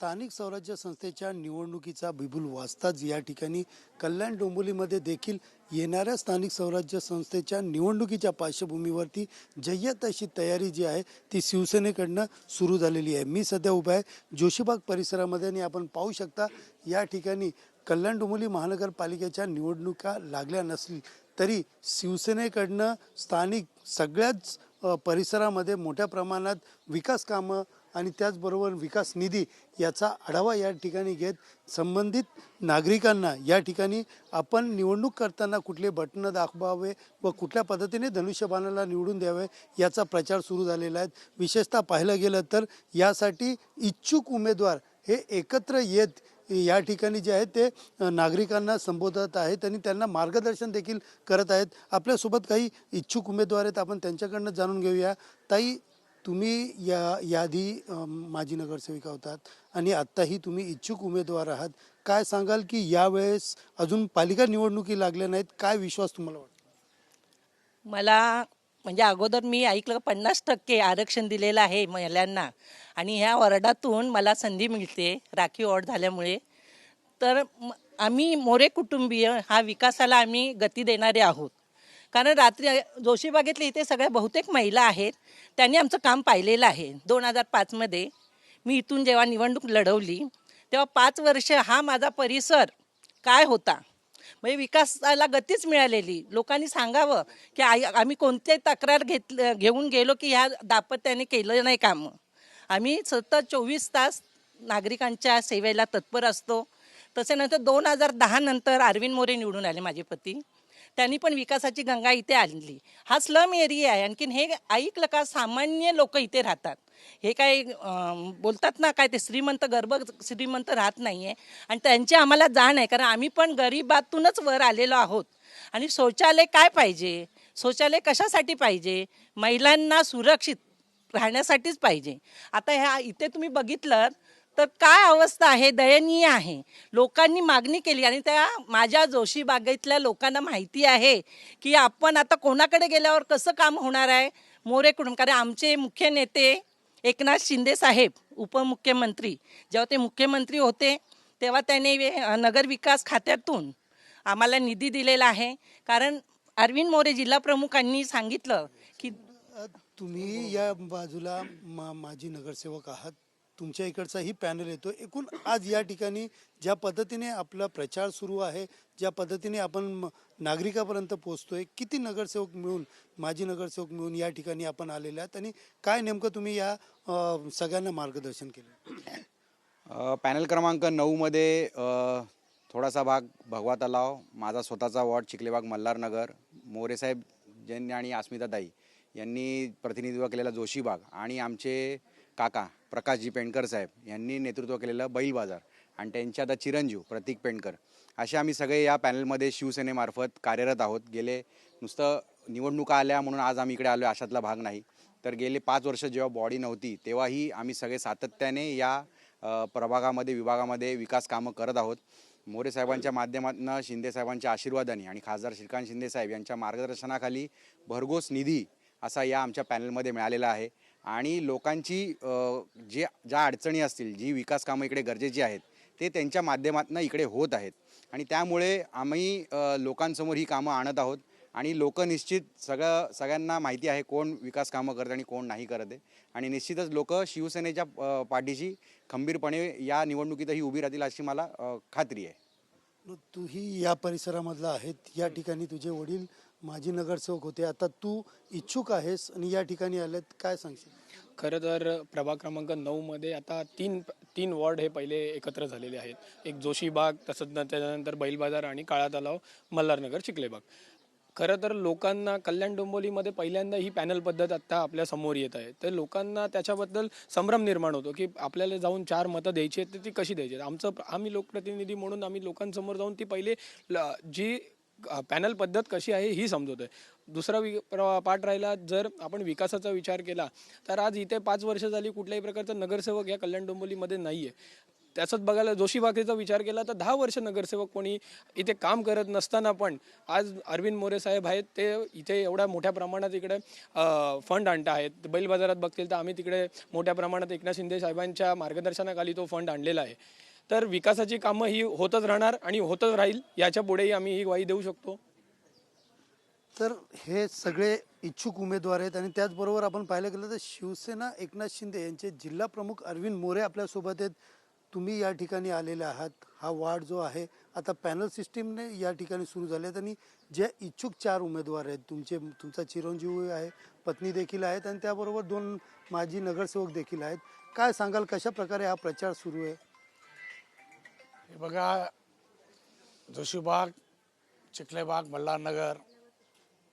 स्थानिक स्वराज्य संस्थेच्या निवडणुकीचा बिबुल वाजताच या ठिकाणी कल्याण डोंबिवलीमध्ये देखील येणाऱ्या स्थानिक स्वराज्य संस्थेच्या निवडणुकीच्या पार्श्वभूमीवरती जय्यत अशी तयारी जी आहे ती शिवसेनेकडनं सुरू झालेली आहे. मी सध्या उभा आहे जोशीबाग परिसरामध्ये आणि आपण पाहू शकता या ठिकाणी कल्याण डोंबिवली महानगरपालिकेच्या निवडणुका लागल्या नसली तरी शिवसेनेकडनं स्थानिक सगळ्याच परिसरामध्ये मोठ्या प्रमाणात विकास कामं आणि त्याचबरोबर विकास निधी याचा आढावा या ठिकाणी घेत संबंधित नागरिकांना या ठिकाणी आपण निवडणूक करताना कुठले बटणं दाखवावे व कुठल्या पद्धतीने धनुष्यबाणाला निवडून द्यावे याचा प्रचार सुरू झालेला आहे. विशेषतः पाहिलं गेलं तर यासाठी इच्छुक उमेदवार हे एकत्र येत या ठिकाणी जे आहेत ते नागरिकांना संबोधत आहेत आणि त्यांना मार्गदर्शन देखील करत आहेत. आपल्यासोबत काही इच्छुक उमेदवार आहेत आपण त्यांच्याकडनं जाणून घेऊया. ताई तुम्ही या यादी माजी नगरसेविका होतात आणि आत्ताही तुम्ही इच्छुक उमेदवार आहात. काय सांगाल की यावेळेस अजून पालिका निवडणुकी लागल्या नाहीत? काय विश्वास तुम्हाला वाटतो? मला म्हणजे अगोदर मी ऐकलं पन्नास टक्के आरक्षण दिलेलं आहे महिलांना आणि ह्या वॉर्डातून मला संधी मिळते राखीव वॉर्ड झाल्यामुळे. तर आम्ही मोरे कुटुंबीय हा विकासाला आम्ही गती देणारे आहोत. कारण रात्री जोशीबागेतले इथे सगळ्या बहुतेक महिला आहेत. त्यांनी आमचं काम पाहिलेलं आहे. दोन हजार पाचमध्ये मी इथून जेव्हा निवडणूक लढवली तेव्हा पाच वर्ष हा माझा परिसर काय होता? म्हणजे विकासाला गतीच मिळालेली. लोकांनी सांगावं की आई आम्ही कोणते तक्रार घेत घेऊन गेलो की ह्या दापत्याने केलं नाही कामं? आम्ही सतत चोवीस तास नागरिकांच्या सेवेला तत्पर असतो. तसे नंतर दोन हजार दहा नंतर अरविंद मोरे निवडून आले माझे पती. त्यांनी पण विकासाची गंगा इथे आणली. हा स्लम एरिया आहे. आणखीन हे ऐकलं का सामान्य लोक इथे राहतात. हे काय बोलतात ना काय ते श्रीमंत गर्भ श्रीमंत राहत नाही आहे आणि त्यांची आम्हाला जाण आहे. कारण आम्ही पण गरिबातूनच वर आलेलो आहोत. आणि शौचालय काय पाहिजे? शौचालय कशासाठी पाहिजे? महिलांना सुरक्षित राहण्यासाठीच पाहिजे. आता ह्या इथे तुम्ही बघितलं तर काय अवस्था आहे? दयनीय आहे. लोकांनी मागणी केली आणि त्या माझ्या जोशी बागेतल्या लोकांना माहिती आहे की आपण आता कोणाकडे गेल्यावर कसं काम होणार आहे? मोरेकडून. कारण आमचे मुख्य नेते एकनाथ शिंदे साहेब उपमुख्यमंत्री. जेव्हा ते मुख्यमंत्री होते तेव्हा त्याने नगरविकास नगर विकास खात्यातून आम्हाला निधी दिलेला आहे. कारण अरविंद मोरे जिल्हा प्रमुखांनी सांगितलं की तुम्ही या बाजूला मा माझी नगरसेवक आहात. तुमच्या इकडचाही पॅनल येतो एकूण आज या ठिकाणी ज्या पद्धतीने आपला प्रचार सुरू आहे ज्या पद्धतीने आपण म- नागरिकापर्यंत पोहोचतोय किती नगरसेवक मिळून माजी नगरसेवक मिळून या ठिकाणी आपण आलेले आहात आणि काय नेमकं तुम्ही या सगळ्यांना मार्गदर्शन केलं? पॅनल क्रमांक नऊमध्ये थोडासा भाग भगवा तलाव माझा स्वतःचा वॉर्ड चिखलेबाग मल्हारनगर मोरेसाहेब जैन आणि अस्मिताताई यांनी प्रतिनिधित्व केलेला जोशीबाग आणि आमचे काका प्रकाशजी पेंडकर साहेब यांनी नेतृत्व केलेलं बैल बाजार आणि त्यांचे आता चिरंजीव प्रतीक पेंडकर. असे आम्ही सगळे या पॅनलमध्ये शिवसेनेमार्फत कार्यरत आहोत. गेले नुसतं निवडणुका आल्या म्हणून आज आम्ही इकडे आलो अशातला भाग नाही. तर गेले पाच वर्ष जेव्हा बॉडी नव्हती तेव्हाही आम्ही सगळे सातत्याने या प्रभागामध्ये विभागामध्ये विकास कामं करत आहोत. मोरे साहेबांच्या माध्यमातून शिंदे साहेबांच्या आशीर्वादाने आणि खासदार श्रीकांत शिंदे साहेब यांच्या मार्गदर्शनाखाली भरघोस निधी असा या आमच्या पॅनलमध्ये मिळालेला आहे. आणि लोकांची जे ज्या अडचणी असतील जी विकास कामं इकडे गरजेची आहेत ते त्यांच्या माध्यमातून इकडे होत आहेत. आणि त्यामुळे आम्ही लोकांसमोर ही कामं आणत आहोत. आणि लोक निश्चित सगळं सगळ्यांना माहिती आहे कोण विकास कामं करत आणि कोण नाही करत आहे. आणि निश्चितच लोक शिवसेनेच्या पाठीशी खंबीरपणे या निवडणुकीतही उभी राहतील अशी मला खात्री आहे. तूही या परिसरामधला आहेत या ठिकाणी तुझे वडील माजी नगरसेवक होते. आता तू इच्छुक आहेस आणि या ठिकाणी आलेत काय सांगशील? खरं तर प्रभाग क्रमांक नऊमध्ये आता तीन तीन वॉर्ड हे पहिले एकत्र झालेले आहेत. एक जोशीबाग तसंच त्याच्यानंतर बैल बाजार आणि काळा तलाव मल्हारनगर चिखलेबाग. खरं तर लोकांना कल्याण डोंबोलीमध्ये पहिल्यांदा ही पॅनल पद्धत आत्ता आपल्यासमोर येत आहे. तर लोकांना त्याच्याबद्दल संभ्रम निर्माण होतो की आपल्याला जाऊन चार मतं द्यायची आहेत तर ती कशी द्यायची आहेत? आमचं आम्ही लोकप्रतिनिधी म्हणून आम्ही लोकांसमोर जाऊन ती पहिले ल- जी पॅनल पद्धत कशी आहे ही समजवतोय. दुसरा वि प्र- पाठ राहिला जर आपण विकासाचा विचार केला तर आज इथे पाच वर्ष झाली कुठल्याही प्रकारचा नगरसेवक या कल्याण डोंबोलीमध्ये नाही आहे त्याचाच बघायला जोशी भाकरीचा विचार केला तर दहा वर्ष नगरसेवक कोणी इथे काम करत नसताना पण आज अरविंद मोरे साहेब आहेत ते इथे एवढ्या मोठ्या प्रमाणात इकडे फंड आणत आहेत. बैल बाजारात बघतील तर आम्ही तिकडे मोठ्या प्रमाणात एकनाथ शिंदे साहेबांच्या मार्गदर्शनाखाली तो फंड आणलेला आहे. तर विकासाची कामं ही होतच राहणार आणि होतच राहील याच्या पुढेही आम्ही ही ग्वाही देऊ शकतो. तर हे सगळे इच्छुक उमेदवार आहेत आणि त्याचबरोबर आपण पाहायला गेलं तर शिवसेना एकनाथ शिंदे यांचे जिल्हा प्रमुख अरविंद मोरे आपल्यासोबत आहेत. तुम्ही या ठिकाणी आलेले आहात हा वार्ड जो आहे आता पॅनल सिस्टीमने या ठिकाणी सुरू झाले आहेत आणि जे इच्छुक चार उमेदवार आहेत तुमचे तुमचा चिरंजीव आहे पत्नी देखील आहेत आणि त्याबरोबर दोन माजी नगरसेवक देखील आहेत. काय सांगाल कशा प्रकारे हा प्रचार सुरू आहे? हे बघा जोशीबाग चिखलेबाग मल्हारनगर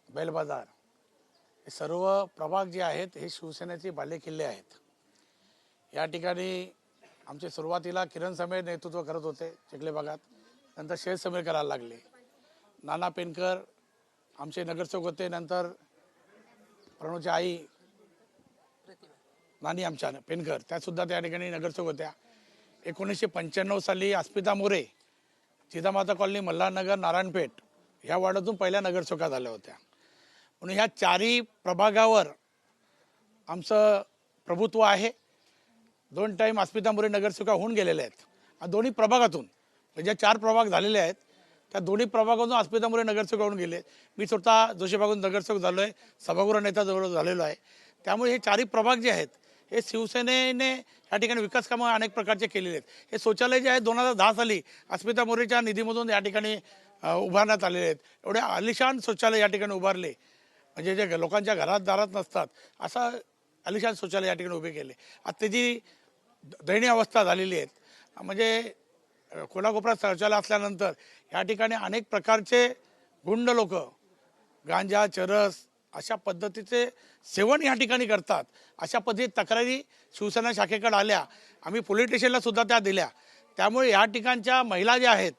बैलबाजार हे सर्व प्रभाग जे आहेत हे शिवसेनेचे बालेकिल्ले आहेत. या ठिकाणी आमचे सुरुवातीला किरण समेर नेतृत्व करत होते चिखले भागात. नंतर शेत समीर करायला लागले. नाना पेनकर आमचे नगरसेवक होते. नंतर प्रणवच्या आई नानी आमच्या पेनकर त्यासुद्धा त्या ठिकाणी नगरसेवक होत्या. एकोणीसशे पंच्याण्णव साली अस्मिता मोरे जिजामाता कॉलनी मल्हारनगर नारायणपेठ ह्या वार्डातून पहिल्या नगरसेवका झाल्या होत्या. म्हणून ह्या चारही प्रभागावर आमचं प्रभुत्व आहे. दोन टाईम अस्मिता मोरे नगरसेवका होऊन गेलेल्या आहेत. आणि दोन्ही प्रभागातून म्हणजे चार प्रभाग झालेले आहेत त्या दोन्ही प्रभागातून अस्मिता मोरे नगरसेवक होऊन गेले. मी स्वतः जोशीबागून नगरसेवक झालो आहे सभागृह नेता जवळ झालेलो आहे. त्यामुळे हे चारही प्रभाग जे आहेत हे शिवसेनेने या ठिकाणी विकास कामं अनेक प्रकारचे केलेले आहेत. हे शौचालय जे आहे दोन हजार दहा साली अस्मिता मोरेच्या निधीमधून या ठिकाणी उभारण्यात आलेले आहेत. एवढे आलिशान शौचालय या ठिकाणी उभारले. म्हणजे जे लोकांच्या घरात दारात नसतात असा अलिशान शौचालय या ठिकाणी उभे केले. आता जी दयनीय अवस्था झालेली आहेत म्हणजे अ, शौचालय असल्यानंतर या ठिकाणी अनेक प्रकारचे गुंड लोक गांजा चरस अशा पद्धतीचे सेवन या ठिकाणी करतात. अशा पद्धती तक्रारी शिवसेना शाखेकडे आल्या. आम्ही पोलीस स्टेशनला सुद्धा त्या दिल्या. त्यामुळे या ठिकाणच्या महिला ज्या आहेत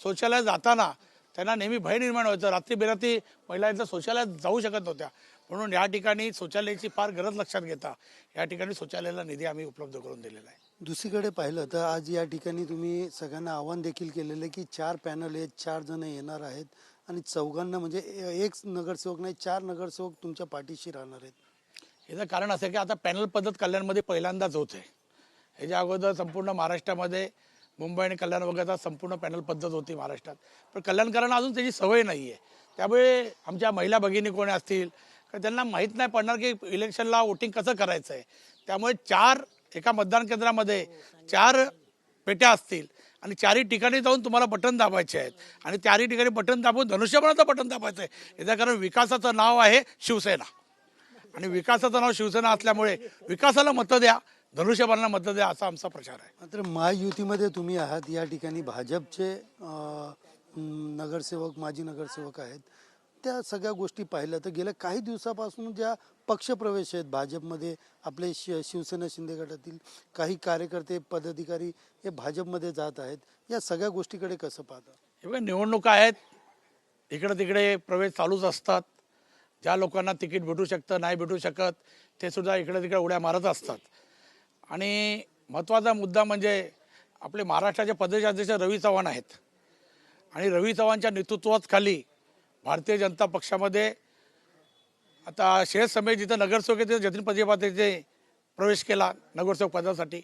शौचालयात जाताना त्यांना नेहमी भय निर्माण व्हायचं. रात्री बेरात्री महिला शौचालयात जाऊ शकत नव्हत्या. म्हणून या ठिकाणी शौचालयाची फार गरज लक्षात घेता. या ठिकाणी शौचालयाला निधी आम्ही उपलब्ध करून दिलेला आहे. दुसरीकडे पाहिलं तर आज या ठिकाणी तुम्ही सगळ्यांना आव्हान देखील केलेलं आहे की चार पॅनल आहेत चार जण येणार आहेत आणि चौघांना म्हणजे एक नगरसेवक नाही चार नगरसेवक तुमच्या पाठीशी राहणार आहेत. याचं कारण असं आहे की आता पॅनल पद्धत कल्याणमध्ये पहिल्यांदाच होत आहे. ह्याच्या अगोदर संपूर्ण महाराष्ट्रामध्ये मुंबई आणि कल्याण वगळता संपूर्ण पॅनल पद्धत होती महाराष्ट्रात. पण कल्याणकरांना अजून त्याची सवय नाही आहे त्यामुळे आमच्या महिला भगिनी कोणी असतील का त्यांना माहीत नाही पडणार की इलेक्शनला वोटिंग कसं करायचं आहे त्यामुळे चार एका मतदान केंद्रामध्ये चार पेट्या असतील आणि चारही ठिकाणी जाऊन तुम्हाला बटन दाबायचे आहेत. आणि चारही ठिकाणी बटन दाबून धनुष्यबळाचं बटन दाबायचं आहे याचं कारण विकासाचं नाव आहे शिवसेना. आणि विकासाचं नाव शिवसेना असल्यामुळे विकासाला मतं द्या धनुष्यबाणाला मतं द्या असा आमचा प्रचार आहे. मात्र महायुतीमध्ये तुम्ही आहात या ठिकाणी भाजपचे नगरसेवक माजी नगरसेवक आहेत. त्या सगळ्या गोष्टी पाहिल्या तर गेल्या काही दिवसापासून ज्या पक्षप्रवेश आहेत भाजपमध्ये आपले शि शिवसेना शिंदे गटातील काही कार्यकर्ते पदाधिकारी हे भाजपमध्ये जात आहेत. या सगळ्या गोष्टीकडे कसं पाहता? हे बघा निवडणुका आहेत. इकडे तिकडे प्रवेश चालूच असतात. ज्या लोकांना तिकीट भेटू शकतं नाही भेटू शकत ते सुद्धा इकडे तिकडे उड्या मारत असतात. आणि महत्त्वाचा मुद्दा म्हणजे आपले महाराष्ट्राचे प्रदेशाध्यक्ष रवी चव्हाण आहेत. आणि रवी चव्हाणच्या नेतृत्वाखाली भारतीय जनता पक्षामध्ये आता शेत समय जिथं नगरसेवक आहे तिथं जतीन पदे प्रवेश केला नगरसेवक पदासाठी.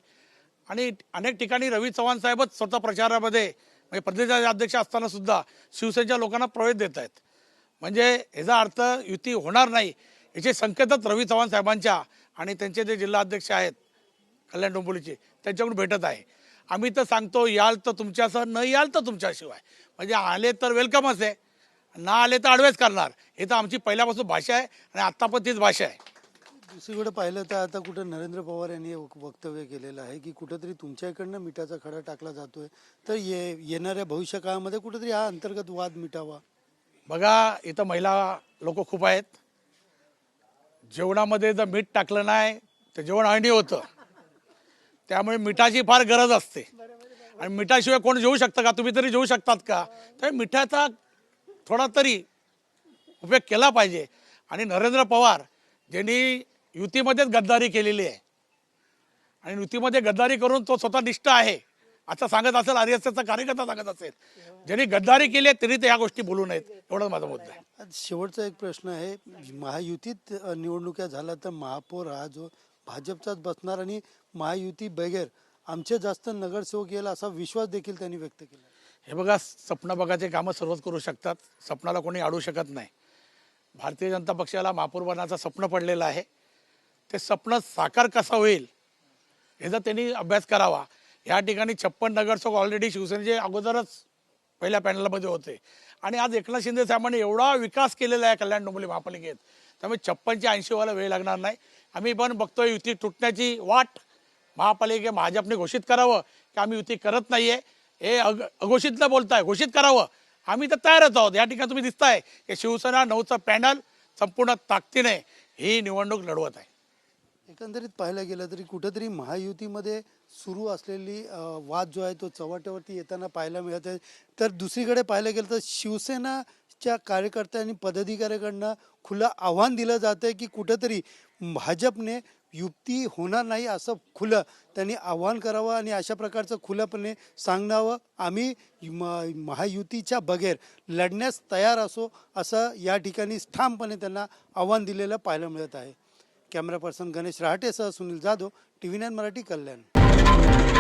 आणि अनेक ठिकाणी रवी चव्हाण साहेबच स्वतः प्रचारामध्ये म्हणजे प्रदेशाचे अध्यक्ष असताना सुद्धा शिवसेनेच्या लोकांना प्रवेश देत आहेत. म्हणजे याचा अर्थ युती होणार नाही याचे संकेतच रवी चव्हाण साहेबांच्या आणि त्यांचे जे जिल्हा अध्यक्ष आहेत कल्याण डोंबिवलीचे. त्यांच्याकडून भेटत आहे. आम्ही तर सांगतो याल तर तुमच्यासह न याल तर तुमच्याशिवाय. म्हणजे आले तर वेलकमच आहे ना आले तर आडवेच करणार. हे तर आमची पहिल्यापासून भाषा आहे आणि आत्ता पण तीच भाषा आहे. दुसरीकडे पाहिलं तर आता कुठं नरेंद्र पवार यांनी वक्तव्य केलेलं आहे की कुठंतरी तुमच्या इकडनं मिठाचा खडा टाकला जातोय. तर ये येणाऱ्या भविष्य काळामध्ये कुठेतरी हा अंतर्गत वाद मिटावा. बघा इथं महिला लोक खूप आहेत. जेवणामध्ये जर मीठ टाकलं नाही तर जेवण अळणी होतं. त्यामुळे मिठाची फार गरज असते. आणि मिठाशिवाय कोण जेवू शकतं का? तुम्ही तरी जेवू शकतात का? तर मिठाचा थोडा तरी उपयोग केला पाहिजे. आणि नरेंद्र पवार ज्यांनी युतीमध्येच गद्दारी केलेली आहे. आणि युतीमध्ये गद्दारी करून तो स्वतः निष्ठ आहे. आता सांगत असेल आर एस एसचा कार्यकर्ता सांगत असेल. ज्यांनी गद्दारी केली आहे तरी ते ह्या गोष्टी बोलू नयेत. एवढाच माझा मुद्दा आहे. शेवटचा एक प्रश्न आहे. महायुतीत निवडणुका झाल्या तर महापौर हा जो भाजपचाच बसणार आणि महायुती बगैर आमचे जास्त नगरसेवक येईल असा विश्वास देखील त्यांनी व्यक्त केला. हे बघा सपना बघाचे कामं सर्वच करू शकतात. सपनाला कोणी अडू शकत नाही. भारतीय जनता पक्षाला महापौर बनाचं स्वप्न पडलेलं आहे. ते स्वप्न साकार कसा होईल याचा त्यांनी अभ्यास करावा. या ठिकाणी छप्पन नगरसेवक ऑलरेडी शिवसेनेचे अगोदरच पहिल्या पॅनलमध्ये होते. आणि आज एकनाथ शिंदे साहेबांनी एवढा विकास केलेला आहे कल्याण डोंबिवली महापालिकेत. त्यामुळे छप्पनचे ऐंशीवाला वेळ लागणार नाही. आम्ही पण बघतोय युती तुटण्याची वाट. महापालिके भाजपने घोषित करावं की आम्ही युती करत नाही आहे हे अग अघोषितलं बोलताय घोषित करावं. आम्ही तर तयारच आहोत. या ठिकाणी तुम्ही दिसताय की शिवसेना नऊचं पॅनल संपूर्ण ताकदीने ही निवडणूक लढवत आहे. एकंदरीत पाहायला गेलं तरी कुठंतरी महायुतीमध्ये सुरू असलेली वाद जो आहे तो चव्हाट्यावरती येताना पाहायला मिळत आहे. तर दुसरीकडे पाहायला गेलं तर शिवसेनाच्या कार्यकर्त्यांनी पदाधिकाऱ्याकडनं खुलं आव्हान दिलं जातं की कुठंतरी भाजपने युक्ती होणार नाही असं खुलं त्यांनी आव्हान करावं आणि अशा प्रकारचं खुलंपणे सांगणावं. आम्ही म- महायुतीच्या बगैर लढण्यास तयार असो असं या ठिकाणी ठामपणे त्यांना आव्हान दिलेलं पाहायला मिळत आहे. Camera person Ganesh रहाटेसह Sunil Jadhav T V nine Marathi Kalyan.